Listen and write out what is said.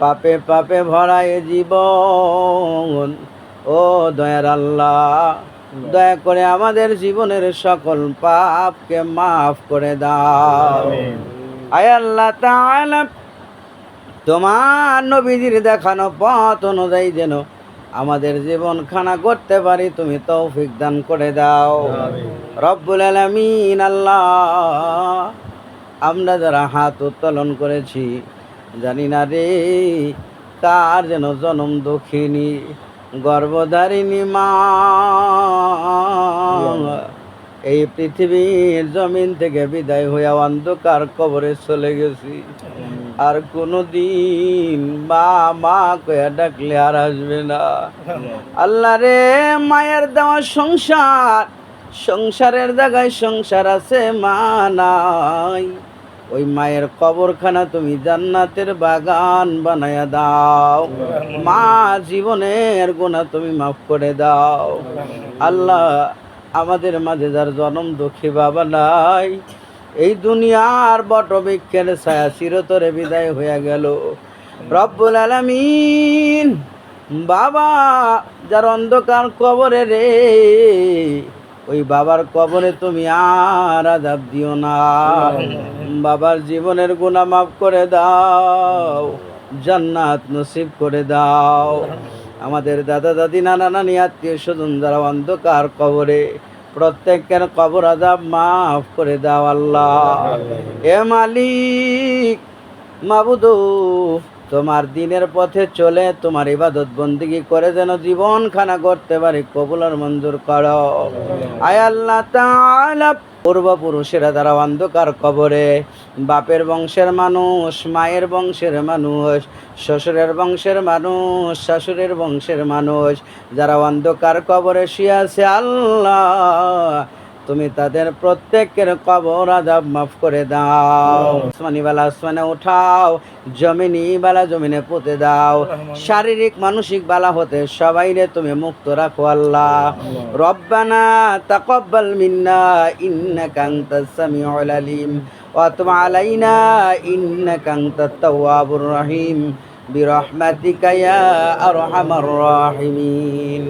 পাপে পাপে ভরায় জীবন। ও দয়ার আল্লাহ দয়া করে আমাদের জীবনের সকল পাপকে মাফ করে দাও। আয় আল্লাহ তাআলা তোমার নবীজির দেখানো পথ অনুযায়ী যেন আমাদের জীবন খানা করতে পারি তুমি তৌফিক দান করে দাও। রব্বুল আলামিন আল্লাহ আমরা যারা হাত উত্তোলন করেছি জানি না রে, কার যেন জনম দক্ষিণী, গর্ভধারিণী মা। এই পৃথিবীর জমিন থেকে বিদায় হইয়া অন্ধকার কবরে চলে গেছি। আর কোনো দিন মা মা কয়া ডাকলে আর আসবে না। আল্লাহ রে, মায়ের দেওয়া সংসার, সংসারের জায়গায় সংসার আছে মা নাই। ওই মায়ের কবরখানা তুমি জান্নাতের বাগান বানায়া দাও। মা জীবনের গোনা তুমি মাফ করে দাও। আল্লাহ আমাদের মাঝে যার জনম দুঃখী বাবা নাই, এই দুনিয়ার বটবৃক্ষের ছায়া চিরতরে বিদায় হয়ে গেল। রব্বুল আলামিন, বাবা যার অন্ধকার কবরে রে ওই বাবার কবরে তুমি আর আজাব দিও না। বাবার জীবনের গুণা মাফ করে দাও, জান্নাত নসিব করে দাও। আমাদের দাদা, দাদি, নানা, নানি, আত্মীয় স্বজন যারা অন্ধকার কবরে, প্রত্যেকের কবর আজাব মাফ করে দাও আল্লাহ। এ মালিক মাবুদু তোমার দিনের পথে চলে তোমার ইবাদত বন্দিগি করে যেন জীবন খানা করতে পারি কবুলার মঞ্জুর করো। আয় আল্লাহ তাআলা, পূর্বপুরুষেরা যারা অন্ধকার কবরে, বাপের বংশের মানুষ, মায়ের বংশের মানুষ, শ্বশুরের বংশের মানুষ, শাশুড়ের বংশের মানুষ, যারা অন্ধকার কবরে শুয়ে আছে আল্লাহ। তুমি তাদের প্রত্যেকের কবর আজাব মাফ করে দাও। আসমানি বালা আসমানে উঠাও জমিনি বালা জমিনে পুঁতে দাও। শারীরিক মানসিক বালা হতে সবাই রে তুমি মুক্ত রাখো আল্লাহ। রব্বানা তাকাব্বাল মিন্না ইন্নাকা আনতাস সামিউল আলিম। ওয়া তুব আলাইনা ইন্নাকা আনতাত তাওয়াবুর রহিম। বিরহমাতিকা ইয়া আরহামার রাহিমিন।